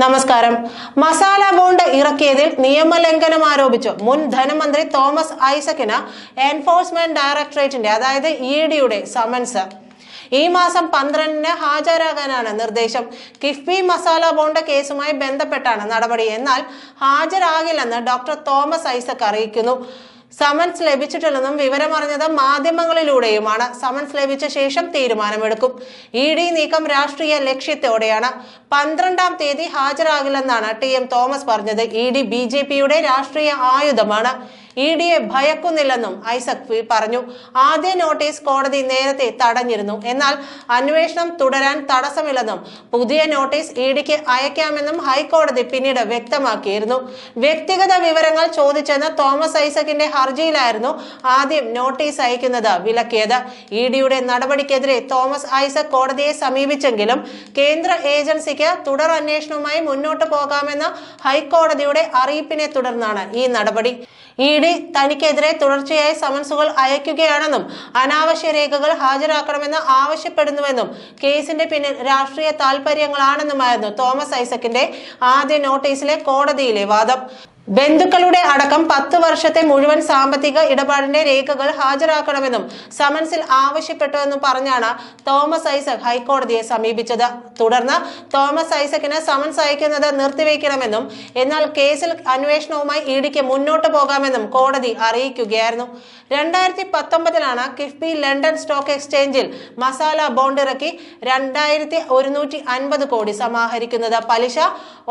നമസ്കാരം. മസാല ബോണ്ട് ഇറക്കിയതിൽ നിയമലംഘനം ആരോപിച്ച്. മുൻ ധനമന്ത്രി തോമസ് ഐസക്കിന് എൻഫോഴ്സ്മെന്റ് ഡയറക്ടറേറ്റിന്റെ അതായത് ഇ ഡിയുടെ സമൻസ്. ഈ മാസം പന്ത്രണ്ടിന് ഹാജരാകാനാണ് നിർദ്ദേശം. കിഫ്ബി മസാല ബോണ്ട് കേസുമായി ബന്ധപ്പെട്ടാണ് നടപടി. എന്നാൽ ഹാജരാകില്ലെന്ന് ഡോക്ടർ തോമസ് ഐസക് അറിയിക്കുന്നു. സമൻസ് ലഭിച്ചിട്ടില്ലെന്നും വിവരമറിഞ്ഞത് മാധ്യമങ്ങളിലൂടെയുമാണ്. സമൻസ് ലഭിച്ച ശേഷം തീരുമാനമെടുക്കും. ഇ ഡി നീക്കം രാഷ്ട്രീയ ലക്ഷ്യത്തോടെയാണ്. പന്ത്രണ്ടാം തീയതി ഹാജരാകില്ലെന്നാണ് ടി എം തോമസ് പറഞ്ഞത്. ഇ ഡി ബി ജെ പിയുടെ രാഷ്ട്രീയ ആയുധമാണ്. ഇ ഡിയെ ഭയക്കുന്നില്ലെന്നും ഐസക് പറഞ്ഞു. ആദ്യ നോട്ടീസ് കോടതി നേരത്തെ തടഞ്ഞിരുന്നു. എന്നാൽ അന്വേഷണം തുടരാൻ തടസ്സമില്ലെന്നും പുതിയ നോട്ടീസ് ഇ ഡിക്ക് അയക്കാമെന്നും ഹൈക്കോടതി പിന്നീട് വ്യക്തമാക്കിയിരുന്നു. വ്യക്തിഗത വിവരങ്ങൾ ചോദിച്ചെന്ന തോമസ് ഐസക്കിന്റെ ഹർജിയിലായിരുന്നു ആദ്യം നോട്ടീസ് അയക്കുന്നത് വിലക്കിയത്. ഇ ഡിയുടെ നടപടിക്കെതിരെ തോമസ് ഐസക് കോടതിയെ സമീപിച്ചെങ്കിലും കേന്ദ്ര ഏജൻസിക്ക് തുടർ അന്വേഷണവുമായി മുന്നോട്ട് പോകാമെന്ന ഹൈക്കോടതിയുടെ അറിയിപ്പിനെ തുടർന്നാണ് ഈ നടപടി. ഇ ഡി തനിക്കെതിരെ തുടർച്ചയായി സമൻസുകൾ അയക്കുകയാണെന്നും അനാവശ്യ രേഖകൾ ഹാജരാക്കണമെന്ന് ആവശ്യപ്പെടുന്നുവെന്നും കേസിന്റെ പിന്നിൽ രാഷ്ട്രീയ താൽപര്യങ്ങളാണെന്നുമായിരുന്നു തോമസ് ഐസക്കിന്റെ ആദ്യ നോട്ടീസിലെ കോടതിയിലെ വാദം. ബന്ധുക്കളുടെ അടക്കം പത്ത് വർഷത്തെ മുഴുവൻ സാമ്പത്തിക ഇടപാടിന്റെ രേഖകൾ ഹാജരാക്കണമെന്നും സമൻസിൽ ആവശ്യപ്പെട്ടുവെന്നും പറഞ്ഞാണ് തോമസ് ഐസക് ഹൈക്കോടതിയെ സമീപിച്ചത്. തുടർന്ന് തോമസ് ഐസക്കിന് സമൻസ് അയക്കുന്നത് നിർത്തിവെക്കണമെന്നും എന്നാൽ കേസിൽ അന്വേഷണവുമായി ഇഡിക്ക് മുന്നോട്ട് പോകാമെന്നും കോടതി അറിയിക്കുകയായിരുന്നു. രണ്ടായിരത്തി പത്തൊമ്പതിലാണ് കിഫ്ബി ലണ്ടൻ സ്റ്റോക്ക് എക്സ്ചേഞ്ചിൽ മസാല ബോണ്ട് ഇറക്കി രണ്ടായിരത്തി ഒരുന്നൂറ്റി അൻപത് കോടി സമാഹരിക്കുന്നത്. പലിശ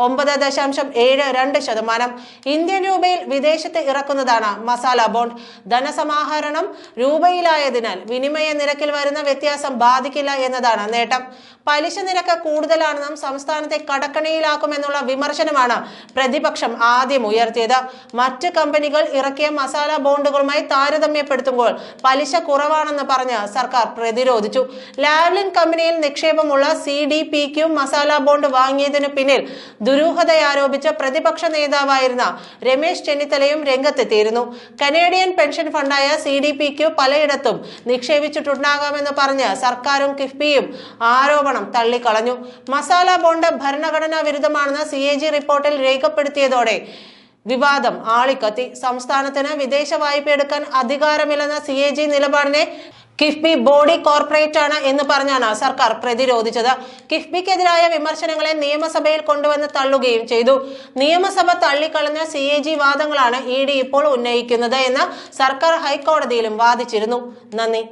ഒമ്പത് ദശാംശം ഏഴ് രണ്ട് ശതമാനം. ഇന്ത്യൻ രൂപയിൽ വിദേശത്ത് ഇറക്കുന്നതാണ് മസാല ബോണ്ട്. ധനസമാഹരണം രൂപയിലായതിനാൽ വിനിമയ നിരക്കിൽ വരുന്ന വ്യത്യാസം ബാധിക്കില്ല എന്നതാണ് നേട്ടം. പലിശ നിരക്ക് കൂടുതലാണെന്നും സംസ്ഥാനത്തെ കടക്കണിയിലാക്കുമെന്നുള്ള വിമർശനമാണ് പ്രതിപക്ഷം ആദ്യം ഉയർത്തിയത്. മറ്റ് കമ്പനികൾ ഇറക്കിയ മസാല ബോണ്ടുകളുമായി താരതമ്യപ്പെടുത്തുമ്പോൾ പലിശ കുറവാണെന്ന് പറഞ്ഞ് സർക്കാർ പ്രതിരോധിച്ചു. ലാവ്ലിൻ കമ്പനിയിൽ നിക്ഷേപമുള്ള C D P Q masala bond വാങ്ങിയതിനു പിന്നിൽ ദുരൂഹതയാരോപിച്ച പ്രതിപക്ഷ നേതാവായിരുന്ന രമേശ് ചെന്നിത്തലയും രംഗത്തെത്തിയിരുന്നു. കനേഡിയൻ പെൻഷൻ ഫണ്ടായ സി ഡി പി ക്യു പലയിടത്തും നിക്ഷേപിച്ചിട്ടുണ്ടാകാമെന്ന് പറഞ്ഞ് സർക്കാരും കിഫ്ബിയും ആരോപണം തള്ളിക്കളഞ്ഞു. മസാല ബോണ്ട് ഭരണഘടനാ വിരുദ്ധമാണെന്ന് സി എ ജി റിപ്പോർട്ടിൽ രേഖപ്പെടുത്തിയതോടെ വിവാദം ആളിക്കത്തി. സംസ്ഥാനത്തിന് വിദേശ വായ്പ എടുക്കാൻ അധികാരമില്ലെന്ന സി എ ജി നിലപാടിനെ കിഫ്ബി ബോഡി കോർപ്പറേറ്റ് ആണ് എന്ന് പറഞ്ഞാണ് സർക്കാർ പ്രതിരോധിച്ചത്. കിഫ്ബിക്കെതിരായ വിമർശനങ്ങളെ നിയമസഭയിൽ കൊണ്ടുവന്ന് തള്ളുകയും ചെയ്തു. നിയമസഭ തള്ളിക്കളഞ്ഞ സി എ ജി വാദങ്ങളാണ് ഇ ഡി ഇപ്പോൾ ഉന്നയിക്കുന്നത് എന്ന് സർക്കാർ ഹൈക്കോടതിയിലും വാദിച്ചിരുന്നു. നന്ദി.